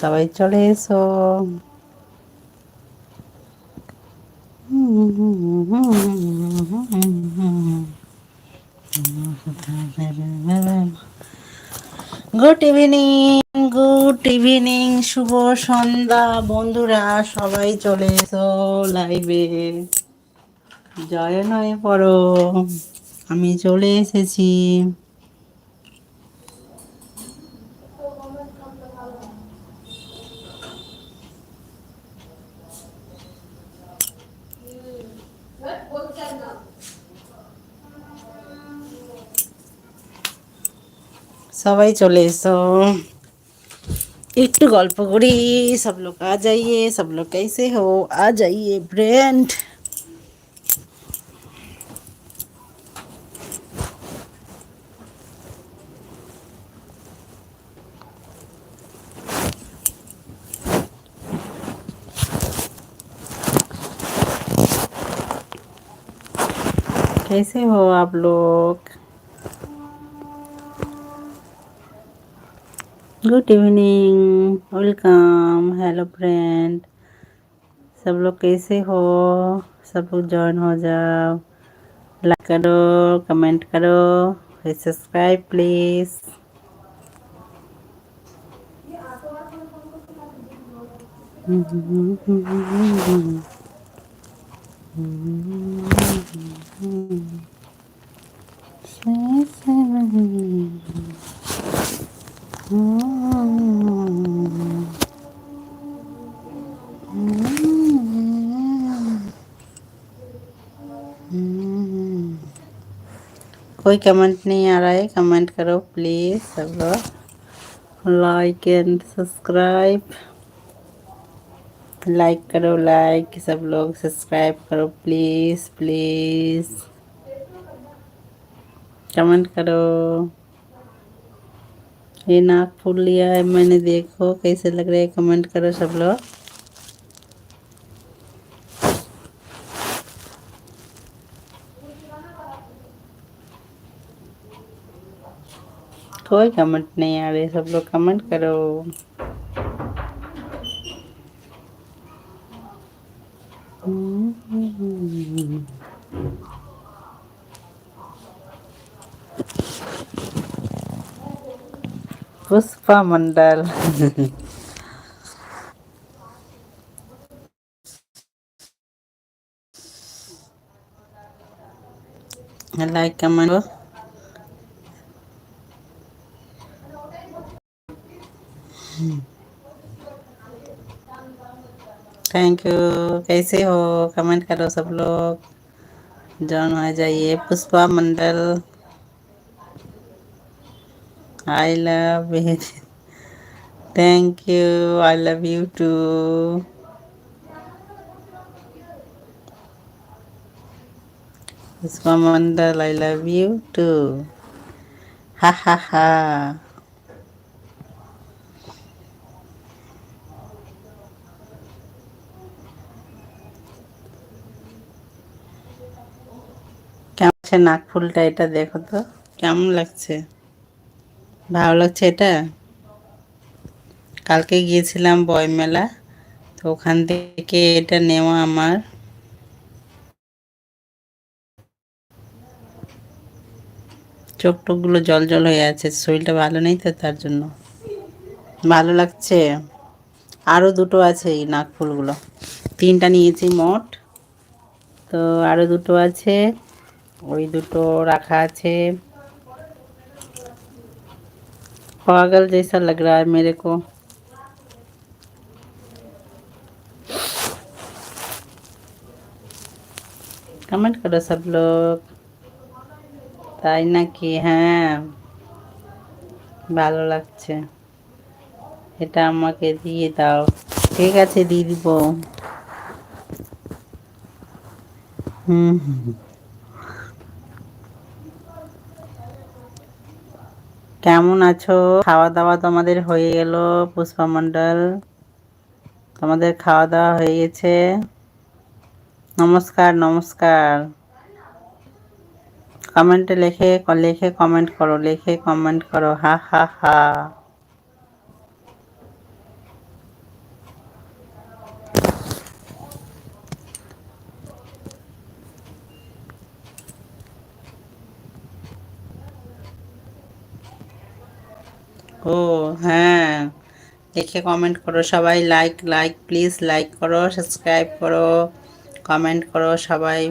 সবাই চলে এসো। গুড ইভিনিং গুড ইভিনিং শুভ সন্ধ্যা। বন্ধুরা, সবাই চলে এসো লাইভে জয়েন হয়ে পড়ো আমি চলে এসেছি। सबाई चले एक गल्प करी, सब लोग आ जाइए, सब लोग कैसे हो? आ जाइए ब्रेंड कैसे हो आप लोग? Good evening welcome hello friend सब लोग कैसे हो? सब लोग ज्वाइन हो जाओ। लाइक करो कमेंट करो सब्सक्राइब प्लीज़ कोई कमेंट नहीं आ रहा है कमेंट करो प्लीज़ सब लोग लाइक एंड सब्सक्राइब लाइक करो लाइक सब लोग सब्सक्राइब करो प्लीज़ प्लीज़ कमेंट करो। ये नाक फूल लिया है, मैंने देखो कैसे लग रहा है कमेंट करो सब लोग। कोई कमेंट नहीं आ रहे, सब लोग कमेंट करो। Pushpa Mandal like comment thank you कैसे हो? कमेंट करो सब लोग. जॉन आ जाइए. Pushpa Mandal I love it thank you I love you too Pushpa Mandal I love you too হা হা হা কেমন নাকফুলটা এটা দেখো তো। কেমন লাগছে? ভালো লাগছে এটা? কালকে গিয়েছিলাম বইমেলা, তো ওখান থেকে এটা নেওয়া আমার। চোখ টোকগুলো জল জল হয়ে আছে, শরীরটা ভালো নেই তো তার জন্য। ভালো লাগছে? আরও দুটো আছে এই নাক তিনটা নিয়েছি মোট। তো আরও দুটো আছে, ওই দুটো রাখা আছে। पागल जैसा लग रहा है मेरे को কমেন্ট করো সব লোক তাই নাকি হ্যাঁ ভালো লাগছে এটা আমাকে দিয়ে দাও ঠিক আছে দিয়ে দিব হুম কেমন আছো? খাওয়া দাওয়া তোমাদের হয়ে গেল, পুষ্পা মণ্ডল। তোমাদের খাওয়া দাওয়া হয়ে গেছে? নমস্কার নমস্কার। কমেন্টে লেখে লেখে কমেন্ট করো, লেখে কমেন্ট করো, হা হা হা। ও হ্যাঁ দেখে কমেন্ট করো সবাই লাইক লাইক প্লিজ লাইক করো सब्सक्राइब करो कमेंट करो সবাই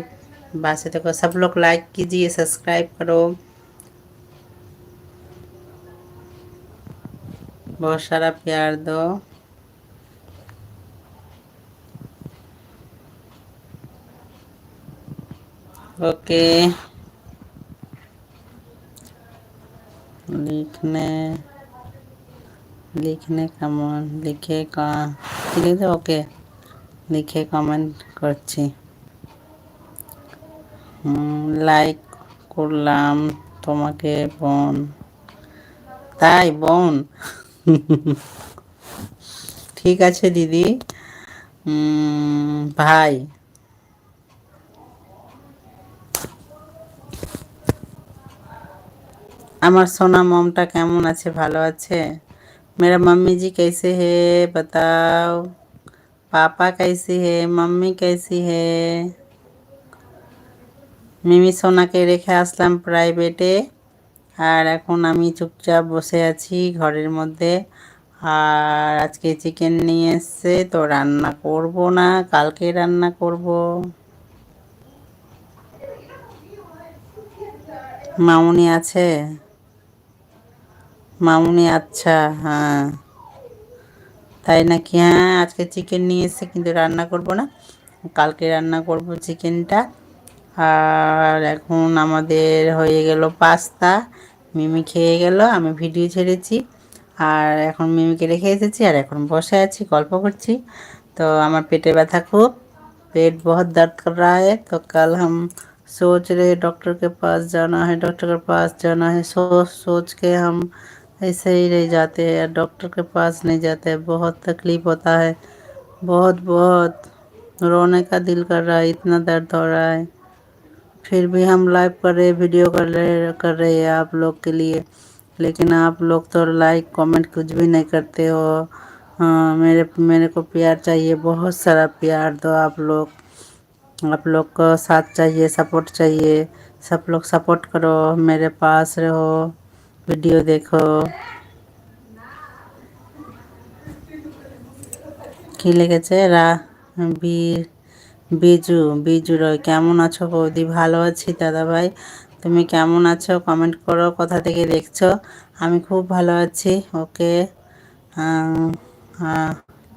बासे देखो सब लोग लाइक कीजिए सब्सक्राइब करो बहुत सारा प्यार दो ओके लिखने লিখনে কেমন? লিখে কি লিখতে ওকে। লিখে কমেন্ট করছি। লাইক করলাম তোমাকে, বোন। তাই, বোন? ঠিক আছে, দিদি। ভাই। আমার সোনা মমটা কেমন আছে? ভালো আছে? मेरा मम्मी जी कैसे है बताओ पापा कैसी है मम्मी कैसी है মিমি সোনাকে রেখে আসলাম প্রাইভেটে আর এখন আমি চুপচাপ বসে আছি ঘরের মধ্যে আর আজকে চিকেন নিয়ে এসছে তো রান্না করব না কালকে রান্না করব মামুনি আছে মামুনি আচ্ছা হ্যাঁ তাই নাকি হ্যাঁ আজকে চিকেন নিয়ে এসে কিন্তু রান্না করব না কালকে রান্না করব চিকেনটা আর এখন আমাদের হয়ে গেল পাস্তা মিমি খেয়ে গেল আমি ভিডিও ছেড়েছি আর এখন মিমিকে রেখে এসেছি আর এখন বসে আছি গল্প করছি তো আমার পেটে ব্যথা খুব পেট বহুত দর্দ কর রা है तो कल हम सोच रहे डॉक्टर के पास जाना है डॉक्टर के पास जाना है सोच सोच के हम ऐसे ही रह जाते हैं डॉक्टर के पास नहीं जाते बहुत तकलीफ़ होता है। बहुत बहुत रोने का दिल कर रहा है, इतना दर्द हो रहा है। फिर भी हम लाइव कर रहे वीडियो कर रहे कर रहे हैं आप लोग के लिए। लेकिन आप लोग तो लाइक कमेंट कुछ भी नहीं करते हो। हाँ मेरे मेरे को प्यार चाहिए, बहुत सारा प्यार दो आप लोग। आप लोग को साथ चाहिए सपोर्ट चाहिए। सब लोग सपोर्ट करो, मेरे पास रहो। ভিডিও দেখো। কি লিখেছে রা, বি, বিজু বিজু রয়, কেমন আছো বৌদি? ভালো আছি দাদা ভাই তুমি কেমন আছো? কমেন্ট করো, কোথা থেকে দেখছ? আমি খুব ভালো আছি, ওকে।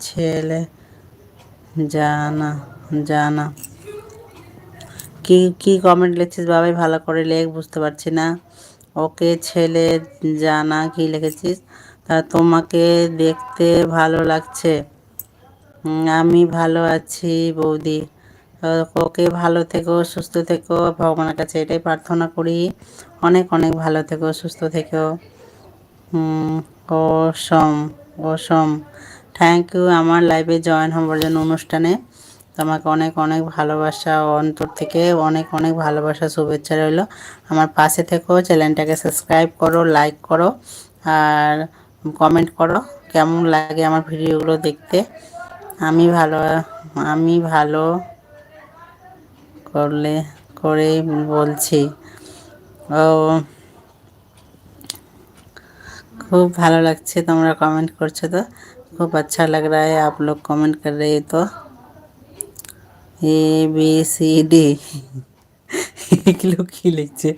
ছেলে, জানা জানা। কি কি কমেন্ট লিখছিস বাবাই? ভালো করে লেখ, বুঝতে পারছি না। ওকে ছেলে জানা কি লিখেছিস? তা তোমাকে দেখতে ভালো লাগছে। আমি ভালো আছি বৌদি। ওকে ভালো থেকো, সুস্থ থেকো, ভগবানের কাছে এটাই প্রার্থনা করি। অনেক অনেক ভালো থেকো, সুস্থ থেকো। অসম অসম থ্যাংক ইউ আমার লাইভে জয়েন হবার জন্য অনুষ্ঠানে। তোমাকে অনেক অনেক ভালোবাসা অন্তর থেকে অনেক অনেক ভালোবাসা শুভেচ্ছা রইল আমার পাশে থেকেও চ্যানেলটাকে সাবস্ক্রাইব করো লাইক করো আর কমেন্ট করো কেমন লাগে আমার ভিডিওগুলো দেখতে আমি ভালো আমি ভালো করলে করেই বলছি ও খুব ভালো লাগছে তোমরা কমেন্ট করছো তো খুব আচ্ছা লাগ রা है आप लोग कमेंट कर रहे तो এ বি সি ডি এগুলো কি লিখছে?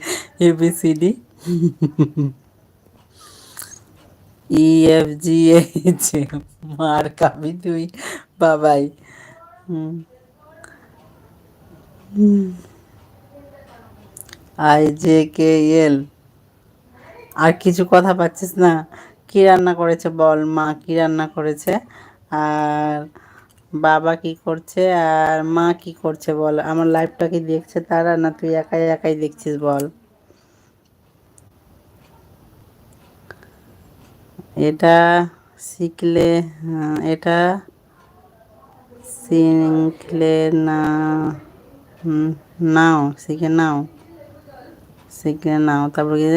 A B C D E F G H মার খাবি তুই, বাবাই। আই, জে, কে, এল। আর কিছু কথা পাচ্ছিস না? কি রান্না করেছে বল মা? কি রান্না করেছে? আর বাবা কি করছে আর মা কি করছে বল? আমার লাইফটা কি দেখছে তারা না তুই একাই একাই দেখছিস বল? এটা শিখলে এটা শিখলে না নাও, শিখে নাও শিখে নাও। তারপর কি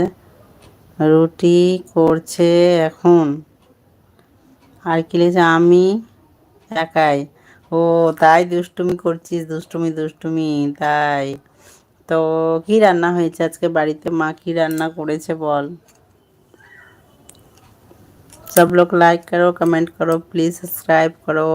রুটি করছে এখন। আর কি লিখছে? আমি একাই ও তাই দুষ্টুমি করছিস দুষ্টুমি দুষ্টুমি তাই তো কি রান্না হয়েছে আজকে বাড়িতে মা কি রান্না করেছে বল सब लोग लाइक करो कमेंट करो प्लीज़ सब्सक्राइब करो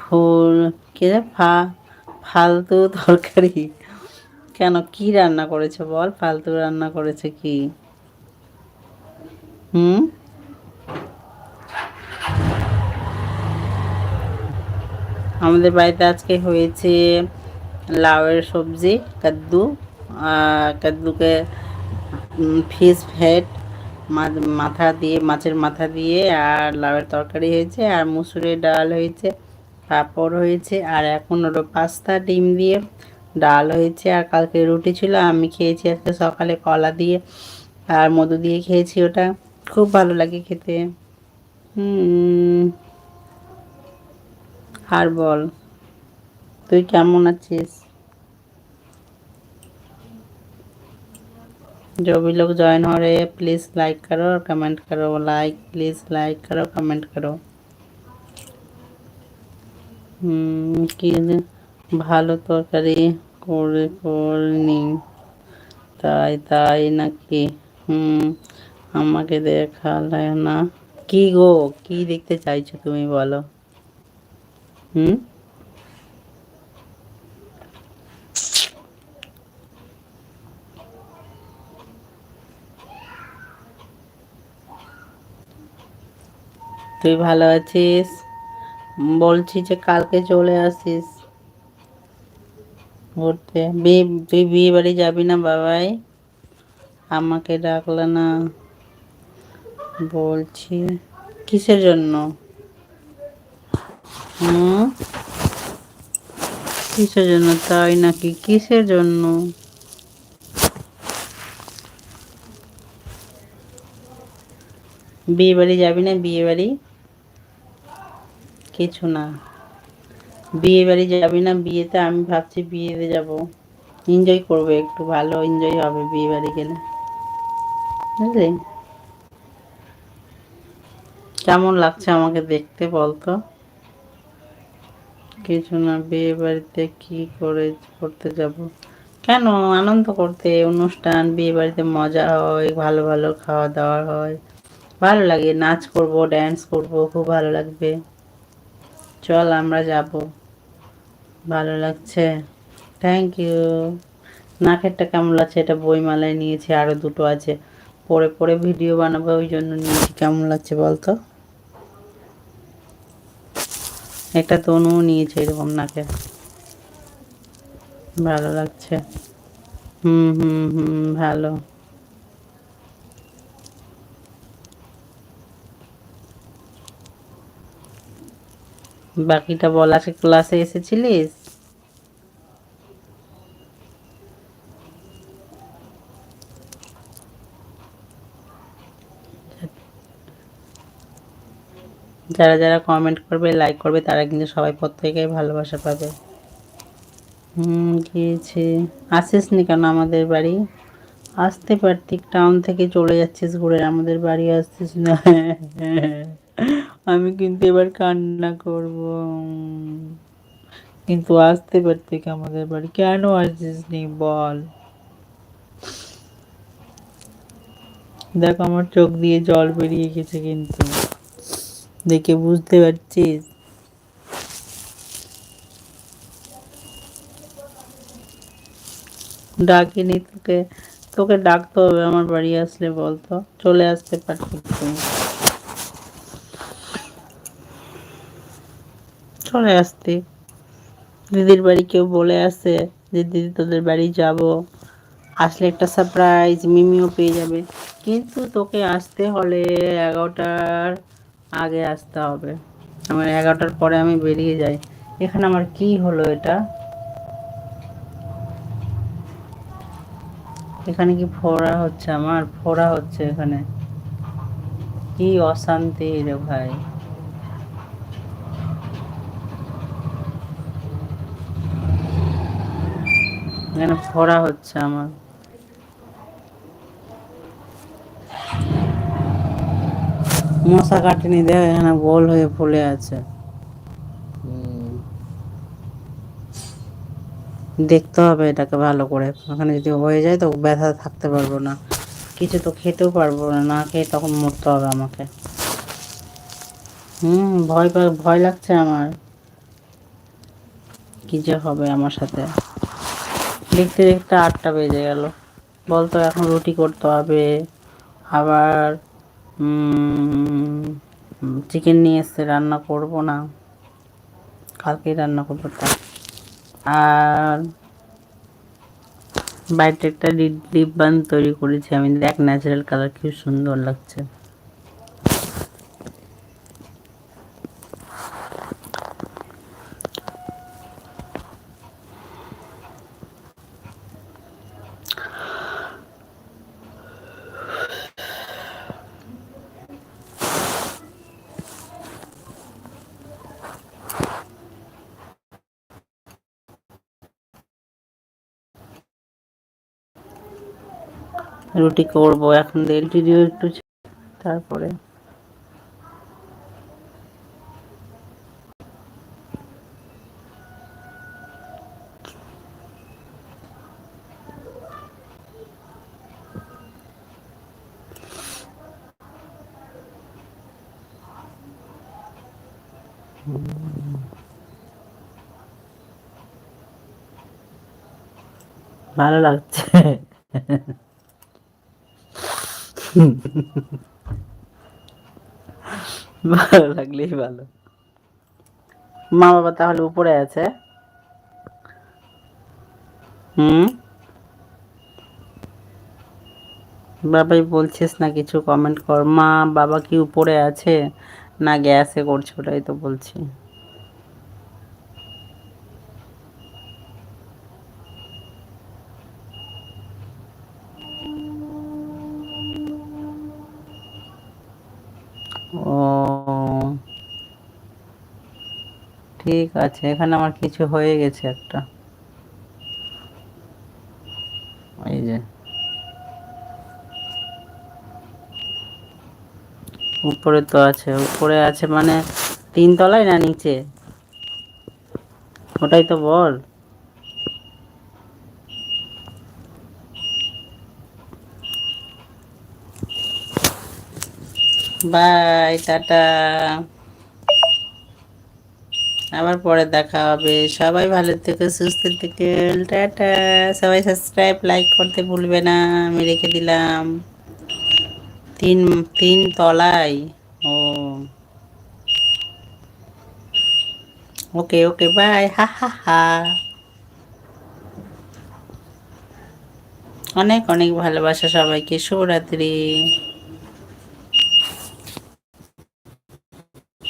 ফুল, কে ফা, ফালতু তরকারি। কেন, কি রান্না করেছে বল? ফালতু রান্না করেছে কি? হুম? আমাদের বাড়িতে আজকে হয়েছে লাউয়ের সবজি, কাদ্দু। কাদ্দুকে ফিশ ফেট মাথা দিয়ে, মাছের মাথা দিয়ে আর লাউয়ের তরকারি হয়েছে আর মুসুরের ডাল হয়েছে, পাঁপড় হয়েছে আর এখন ওটা পাস্তা, ডিম দিয়ে ডাল হয়েছে আর কালকে রুটি ছিল, আমি খেয়েছি আজকে সকালে কলা দিয়ে আর মধু দিয়ে খেয়েছি ওটা। খুব ভালো লাগে খেতে। আর বল, তুই কেমন আছিস? जो भी लोग ज्वाइन हो रहे हैं प्लीज़ लाइक करो और कमेंट करो लाइक प्लीज़ लाइक करो कमेंट करो কি ভালো তরকারি করে করিনি তাই তাই নাকি হুম আমাকে দেখালে না কি গো কি দেখতে চাইছো তুমি বলো হুম তুই ভালো আছিস? বলছি যে কালকে চলে আসিস। ঘুরতে। বিয়ে তুই বিয়ে বাড়ি যাবি না বাবাই? আমাকে ডাকলে না। বলছি, কিসের জন্য? হুম? কিসের জন্য তাই নাকি? কিসের জন্য? বিয়ে বাড়ি যাবি না? বিয়ে বাড়ি? কিছু না। বিয়ে বাড়ি যাবি না, বিয়েতে আমি ভাবছি বিয়েতে যাব। এনজয় করব একটু, ভালো এনজয় হবে বিয়ে বাড়ি গেলে। বুঝলি? কেমন লাগছে আমাকে দেখতে বলতো? কিছু না, বিয়ে বাড়িতে কি করে করতে যাব? কেন আনন্দ করতে? অনুষ্ঠান, বিয়ে বাড়িতে মজা হয়, ভালো ভালো খাওয়া দাওয়া হয়। ভালো লাগে, নাচ করব ড্যান্স করব, খুব ভালো লাগবে। চল, আমরা যাব। ভালো লাগছে। থ্যাংক ইউ নাকেরটা কেমন লাগছে? এটা বইমালায় নিয়েছি আরও দুটো আছে। পরে পরে ভিডিও বানাবো, ওই জন্য নিয়েছি। কেমন লাগছে বলতো? একটা তনুও নিয়েছে এরকম নাকে। ভালো লাগছে। হুম হুম হুম, ভালো। বাকিটা বল, আজকে ক্লাসে এসেছিলিস? যারা যারা কমেন্ট করবে লাইক করবে, তারা কিন্তু সবাই প্রত্যেকে ভালোবাসা পাবে। হুম, গিয়েছে। আসিস নি কেন আমাদের বাড়ি? আসতে পারতি টাউন থেকে চলে যাচ্ছিস ঘুরে, আমাদের বাড়ি আসছিস না। আমি কিন্তু এবার কান্না করব। কিন্তু আসতে পারতি কি আমাদের বাড়ি? কেন আসছিস নি বল? দেখ, আমার চোখ দিয়ে জল বেরিয়ে গেছে কিন্তু। দেখে বুঝতে পারছিস? ডাকিনি তোকে। তোকে ডাকতে হবে আমার বাড়ি আসলে বলতো। চলে আসতে পারছি তুমি চলে আসতে। দিদির বাড়ি কেউ বলে আসে যে, দিদি, তোদের বাড়ি যাব। আসলে একটা সারপ্রাইজ মিমিও পেয়ে যাবে। কিন্তু তোকে আসতে হলে এগারোটার আগে আসতে হবে। আমার এগারোটার পরে আমি বেরিয়ে যাই। এখানে আমার কি হলো এটা? এখানে কি ফোড়া হচ্ছে আমার? ফোড়া হচ্ছে এখানে। কি অশান্তি রে ভাই। এখানে ভরা হচ্ছে আমার। মশা কাটেনি দেখ, এখানে গোল হয়ে ফুলে আছে। দেখতে হবে এটাকে ভালো করে। ওখানে যদি হয়ে যায় তো ব্যথা থাকতে পারব না। কিছু তো খেতেও পারব না না খেয়ে তখন মরতে হবে আমাকে। হুম, ভয় ভয় লাগছে আমার। কি যে হবে আমার সাথে। দেখতে দেখতে আটটা বেজে গেল। বলতো এখন রুটি করতে হবে। আবার চিকেন নিয়ে এসছে, রান্না করব না। কালকেই রান্না করব তা আর বাড়িতে একটা ডিপ বান তৈরি করেছি। আমি দেখ ন্যাচারাল কালার কি সুন্দর লাগছে। রুটি করব। এখন এলটি দিও একটু তারপরে। ভালো লাগছে। ভালো লাগলেই ভালো। মা বাবা তাহলে উপরে আছে। হুম? বাবাই বলছিস না কিছু কমেন্ট কর। মা বাবা কি উপরে আছে? না গ্যাসে করছে ওটাই তো বলছি। ঠিক আছে, এখানে আমার কিছু হয়ে গেছে একটা। এই যে। উপরে তো আছে, উপরে আছে মানে তিন তলায় না নিচে? ওটাই তো বল। By, tata. আবার পরে দেখা হবে। সবাই ভালো থেকে, সুস্থ থেকে। টাটা। সবাই সাবস্ক্রাইব লাইক করতে ভুলবে না। আমি রেখে দিলাম। তিন তিন তলায়। ও। ওকে ওকে বাই হা হা হা। অনেক অনেক ভালোবাসা সবাইকে। শুভরাত্রি।